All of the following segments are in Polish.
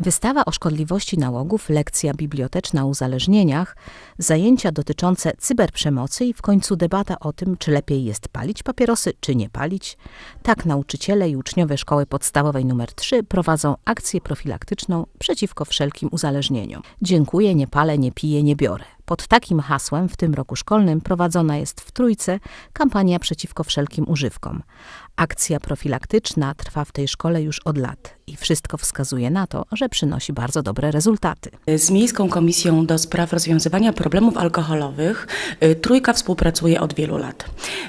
Wystawa o szkodliwości nałogów, lekcja biblioteczna o uzależnieniach, zajęcia dotyczące cyberprzemocy i w końcu debata o tym, czy lepiej jest palić papierosy, czy nie palić. Tak nauczyciele i uczniowie szkoły podstawowej nr 3 prowadzą akcję profilaktyczną przeciwko wszelkim uzależnieniom. Dziękuję, nie palę, nie piję, nie biorę. Pod takim hasłem w tym roku szkolnym prowadzona jest w Trójce kampania przeciwko wszelkim używkom. Akcja profilaktyczna trwa w tej szkole już od lat i wszystko wskazuje na to, że przynosi bardzo dobre rezultaty. Z Miejską Komisją do Spraw Rozwiązywania Problemów Alkoholowych y, Trójka współpracuje od wielu lat.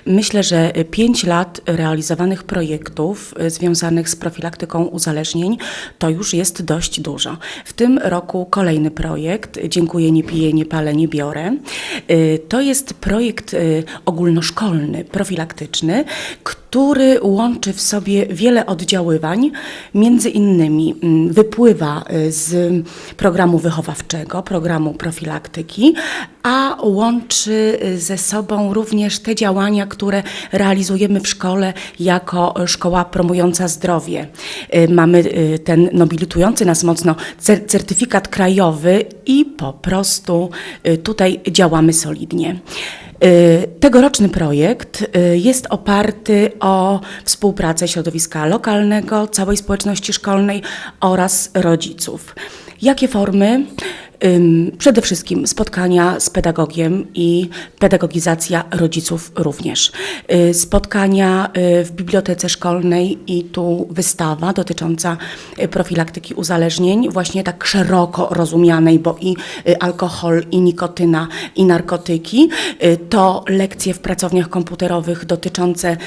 Myślę, że y, pięć lat realizowanych projektów y, związanych z profilaktyką uzależnień to już jest dość dużo. W tym roku kolejny projekt Dziękuję, nie piję, nie palę, nie biorę. Y, To jest projekt y, ogólnoszkolny, profilaktyczny, który łączy w sobie wiele oddziaływań. Między innymi mm, wypływa y, z programu wychowawczego, programu profilaktyki, a łączy y, ze sobą również te działania, które realizujemy w szkole jako szkoła promująca zdrowie. Y, Mamy ten nobilitujący nas mocno cer- certyfikat krajowy i po prostu tutaj działamy solidnie. Y, Tegoroczny projekt y, jest oparty o współpracę środowiska lokalnego, całej społeczności szkolnej oraz rodziców. Jakie formy? Przede wszystkim spotkania z pedagogiem i pedagogizacja rodziców również. Y, Spotkania y, w bibliotece szkolnej i tu wystawa dotycząca y, profilaktyki uzależnień, właśnie tak szeroko rozumianej, bo i alkohol, i nikotyna, i narkotyki. To lekcje w pracowniach komputerowych dotyczące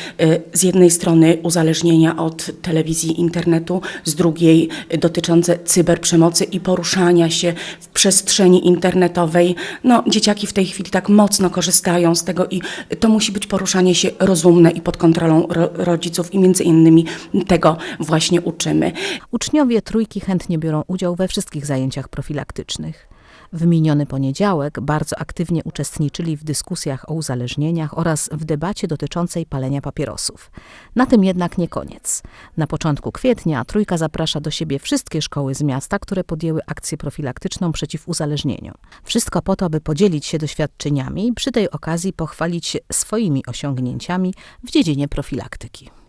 z jednej strony uzależnienia od telewizji, internetu, z drugiej dotyczące cyberprzemocy i poruszania się w przestrzeni internetowej. No, dzieciaki w tej chwili tak mocno korzystają z tego i to musi być poruszanie się rozumne i pod kontrolą ro- rodziców i między innymi tego właśnie uczymy. Uczniowie trójki chętnie biorą udział we wszystkich zajęciach profilaktycznych. W miniony poniedziałek bardzo aktywnie uczestniczyli w dyskusjach o uzależnieniach oraz w debacie dotyczącej palenia papierosów. Na tym jednak nie koniec. Na początku kwietnia trójka zaprasza do siebie wszystkie szkoły z miasta, które podjęły akcję profilaktyczną przeciw uzależnieniom. Wszystko po to, aby podzielić się doświadczeniami i przy tej okazji pochwalić się swoimi osiągnięciami w dziedzinie profilaktyki.